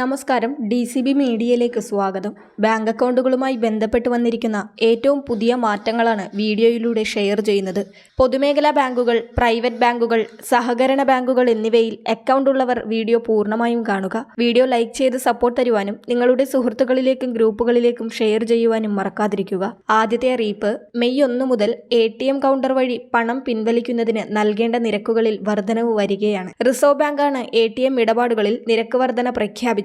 നമസ്കാരം. D C B മീഡിയയിലേക്ക് സ്വാഗതം. ബാങ്ക് അക്കൗണ്ടുകളുമായി ബന്ധപ്പെട്ട് വന്നിരിക്കുന്ന ഏറ്റവും പുതിയ മാറ്റങ്ങളാണ് വീഡിയോയിലൂടെ ഷെയർ ചെയ്യുന്നത്. പൊതുമേഖലാ ബാങ്കുകൾ പ്രൈവറ്റ് ബാങ്കുകൾ സഹകരണ ബാങ്കുകൾ എന്നിവയിൽ അക്കൗണ്ട് ഉള്ളവർ വീഡിയോ പൂർണമായും കാണുക. വീഡിയോ ലൈക്ക് ചെയ്ത് സപ്പോർട്ട് തരുവാനും നിങ്ങളുടെ സുഹൃത്തുക്കളിലേക്കും ഗ്രൂപ്പുകളിലേക്കും ഷെയർ ചെയ്യുവാനും മറക്കാതിരിക്കുക. ആദ്യത്തെ അറിയിപ്പ് മെയ് ഒന്ന് മുതൽ എ ടി എം കൗണ്ടർ വഴി പണം പിൻവലിക്കുന്നതിന് നൽകേണ്ട നിരക്കുകളിൽ വർധനവ് വരികയാണ്. റിസർവ് ബാങ്കാണ് എ ടി എം ഇടപാടുകളിൽ നിരക്ക് വർധന പ്രഖ്യാപിച്ചത്.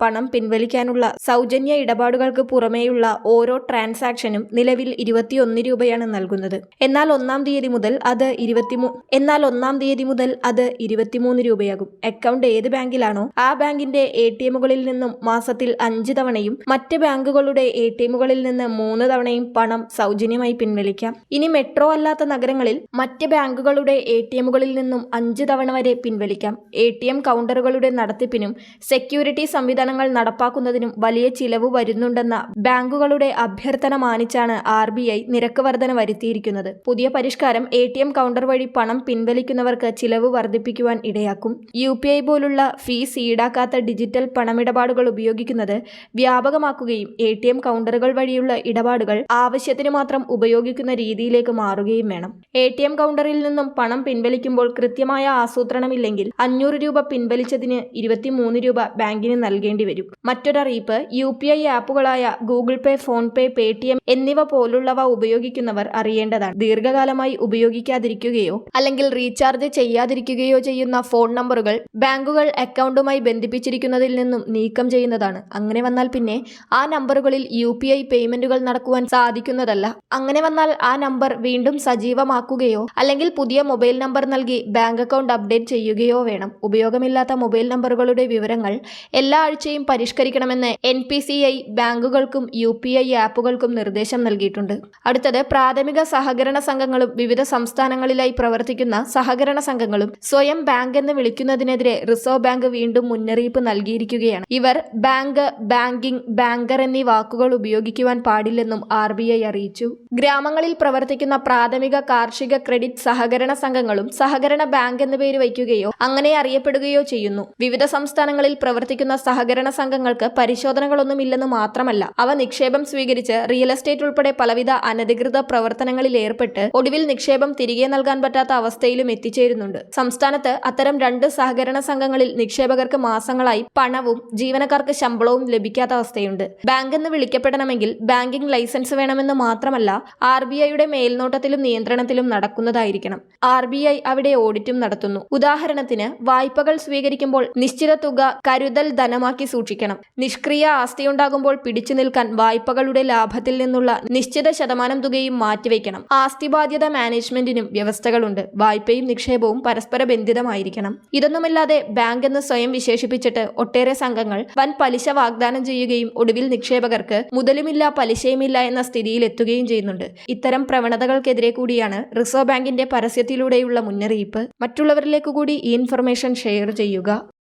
പണം പിൻവലിക്കാനുള്ള സൗജന്യ ഇടപാടുകൾക്ക് പുറമേയുള്ള ഓരോ ട്രാൻസാക്ഷനും നിലവിൽ ഇരുപത്തിയൊന്ന് രൂപയാണ് നൽകുന്നത്. എന്നാൽ ഒന്നാം തീയതി മുതൽ അത് ഇരുപത്തിമൂ എന്നാൽ ഒന്നാം തീയതി മുതൽ അത് ഇരുപത്തിമൂന്ന് രൂപയാകും. അക്കൗണ്ട് ഏത് ബാങ്കിലാണോ ആ ബാങ്കിന്റെ എ ടി എമ്മുകളിൽ നിന്നും മാസത്തിൽ അഞ്ച് തവണയും മറ്റ് ബാങ്കുകളുടെ എ ടി എമ്മുകളിൽ നിന്ന് മൂന്ന് തവണയും പണം സൗജന്യമായി പിൻവലിക്കാം. ഇനി മെട്രോ അല്ലാത്ത നഗരങ്ങളിൽ മറ്റ് ബാങ്കുകളുടെ എ ടി എമ്മുകളിൽ നിന്നും അഞ്ച് തവണ വരെ പിൻവലിക്കാം. എ ടി എം കൗണ്ടറുകളുടെ നടത്തിപ്പിനും സെക്യൂരിറ്റി സംവിധാനങ്ങൾ നടപ്പാക്കുന്നതിനും വലിയ ചിലവ് വരുന്നുണ്ടെന്ന ബാങ്കുകളുടെ അഭ്യർത്ഥന മാനിച്ചാണ് ആർ ബി ഐ നിരക്ക് വർധന വരുത്തിയിരിക്കുന്നത്. പുതിയ പരിഷ്കാരം എ ടി എം കൗണ്ടർ വഴി പണം പിൻവലിക്കുന്നവർക്ക് ചിലവ് വർദ്ധിപ്പിക്കുവാൻ ഇടയാക്കും. യു പി ഐ പോലുള്ള ഫീസ് ഈടാക്കാത്ത ഡിജിറ്റൽ പണമിടപാടുകൾ ഉപയോഗിക്കുന്നത് വ്യാപകമാക്കുകയും എ ടി എം കൗണ്ടറുകൾ വഴിയുള്ള ഇടപാടുകൾ ആവശ്യത്തിന് മാത്രം ഉപയോഗിക്കുന്ന രീതിയിലേക്ക് മാറുകയും വേണം. എ ടി എം കൗണ്ടറിൽ നിന്നും പണം പിൻവലിക്കുമ്പോൾ കൃത്യമായ ആസൂത്രണമില്ലെങ്കിൽ അഞ്ഞൂറ് രൂപ പിൻവലിച്ചതിന് ഇരുപത്തിമൂന്ന് രൂപ ബാങ്കിന് നൽകേണ്ടി വരും. മറ്റൊരറിയിപ്പ് യു പി ഐ ആപ്പുകളായ ഗൂഗിൾ പേ PhonePe Paytm എന്നിവ പോലുള്ളവ ഉപയോഗിക്കുന്നവർ അറിയേണ്ടതാണ്. ദീർഘകാലമായി ഉപയോഗിക്കാതിരിക്കുകയോ അല്ലെങ്കിൽ റീചാർജ് ചെയ്യാതിരിക്കുകയോ ചെയ്യുന്ന ഫോൺ നമ്പറുകൾ ബാങ്കുകൾ അക്കൗണ്ടുമായി ബന്ധിപ്പിച്ചിരിക്കുന്നതിൽ നിന്നും നീക്കം ചെയ്യുന്നതാണ്. അങ്ങനെ വന്നാൽ പിന്നെ ആ നമ്പറുകളിൽ യു പി ഐ പേയ്മെന്റുകൾ നടക്കുവാൻ സാധിക്കുന്നതല്ല. അങ്ങനെ വന്നാൽ ആ നമ്പർ വീണ്ടും സജീവമാക്കുകയോ അല്ലെങ്കിൽ പുതിയ മൊബൈൽ നമ്പർ നൽകി ബാങ്ക് അക്കൗണ്ട് അപ്ഡേറ്റ് ചെയ്യുകയോ വേണം. ഉപയോഗമില്ലാത്ത മൊബൈൽ നമ്പറുകളുടെ വിവരങ്ങൾ എല്ലാ ആഴ്ചയും പരിഷ്കരിക്കണമെന്ന് എൻ പി സി ഐ ബാങ്കുകൾക്കും യു പി ഐ ആപ്പുകൾക്കും നിർദ്ദേശം നൽകിയിട്ടുണ്ട്. അടുത്തത് പ്രാഥമിക സഹകരണ സംഘങ്ങളും വിവിധ സംസ്ഥാനങ്ങളിലായി പ്രവർത്തിക്കുന്ന സഹകരണ സംഘങ്ങളും സ്വയം ബാങ്ക് എന്ന് വിളിക്കുന്നതിനെതിരെ റിസർവ് ബാങ്ക് വീണ്ടും മുന്നറിയിപ്പ് നൽകിയിരിക്കുകയാണ്. ഇവർ ബാങ്ക് ബാങ്കിംഗ് ബാങ്കർ എന്നീ വാക്കുകൾ ഉപയോഗിക്കുവാൻ പാടില്ലെന്നും ആർ അറിയിച്ചു. ഗ്രാമങ്ങളിൽ പ്രവർത്തിക്കുന്ന പ്രാഥമിക കാർഷിക ക്രെഡിറ്റ് സഹകരണ സംഘങ്ങളും സഹകരണ ബാങ്ക് എന്ന് പേര് വയ്ക്കുകയോ അങ്ങനെ അറിയപ്പെടുകയോ ചെയ്യുന്നു. വിവിധ സംസ്ഥാനങ്ങളിൽ പ്രവർത്തിക്കുന്ന സഹകരണ സംഘങ്ങൾക്ക് പരിശോധനകളൊന്നുമില്ലെന്ന് മാത്രമല്ല അവ നിക്ഷേപം സ്വീകരിച്ച് റിയൽ എസ്റ്റേറ്റ് ഉൾപ്പെടെ പലവിധ അനധികൃത പ്രവർത്തനങ്ങളിൽ ഏർപ്പെട്ട് ഒടുവിൽ നിക്ഷേപം തിരികെ നൽകാൻ പറ്റാത്ത അവസ്ഥയിലും എത്തിച്ചേരുന്നുണ്ട്. സംസ്ഥാനത്ത് അത്തരം രണ്ട് സഹകരണ സംഘങ്ങളിൽ നിക്ഷേപകർക്ക് മാസങ്ങളായി പണവും ജീവനക്കാർക്ക് ശമ്പളവും ലഭിക്കാത്ത അവസ്ഥയുണ്ട്. ബാങ്ക് എന്ന് വിളിക്കപ്പെടണമെങ്കിൽ ബാങ്കിംഗ് ലൈസൻസ് വേണമെന്ന് മാത്രമല്ല ആർ ബി ഐയുടെ മേൽനോട്ടത്തിലും നിയന്ത്രണത്തിലും നടക്കുന്നതായിരിക്കണം. ആർ ബി ഐ അവിടെ ഓഡിറ്റും നടത്തുന്നു. ഉദാഹരണത്തിന് വായ്പകൾ സ്വീകരിക്കുമ്പോൾ നിശ്ചിത തുക കരുതൽ ധനമാക്കി സൂക്ഷിക്കണം. നിഷ്ക്രിയ ആസ്തിയുണ്ടാകുമ്പോൾ പിടിച്ചു നിൽക്കാൻ വായ്പകളുടെ ലാഭത്തിൽ നിന്നുള്ള നിശ്ചിത ശതമാനം തുകയും മാറ്റിവെക്കണം. ആസ്തി ബാധ്യത മാനേജ്മെന്റിനും വ്യവസ്ഥകളുണ്ട്. വായ്പയും നിക്ഷേപവും പരസ്പര ബന്ധിതമായിരിക്കണം. ഇതൊന്നുമില്ലാതെ ബാങ്ക് എന്ന് സ്വയം വിശേഷിപ്പിച്ചിട്ട് ഒട്ടേറെ സംഘങ്ങൾ വൻ പലിശ വാഗ്ദാനം ചെയ്യുകയും ഒടുവിൽ നിക്ഷേപകർക്ക് മുതലുമില്ല പലിശയുമില്ല എന്ന സ്ഥിതിയിലെത്തുകയും ചെയ്യുന്നുണ്ട്. ഇത്തരം പ്രവണതകൾക്കെതിരെ കൂടിയാണ് റിസർവ് ബാങ്കിന്റെ പരസ്യത്തിലൂടെയുള്ള മുന്നറിയിപ്പ്. മറ്റുള്ളവരിലേക്ക് കൂടി ഈ ഇൻഫർമേഷൻ ഷെയർ ചെയ്യുക.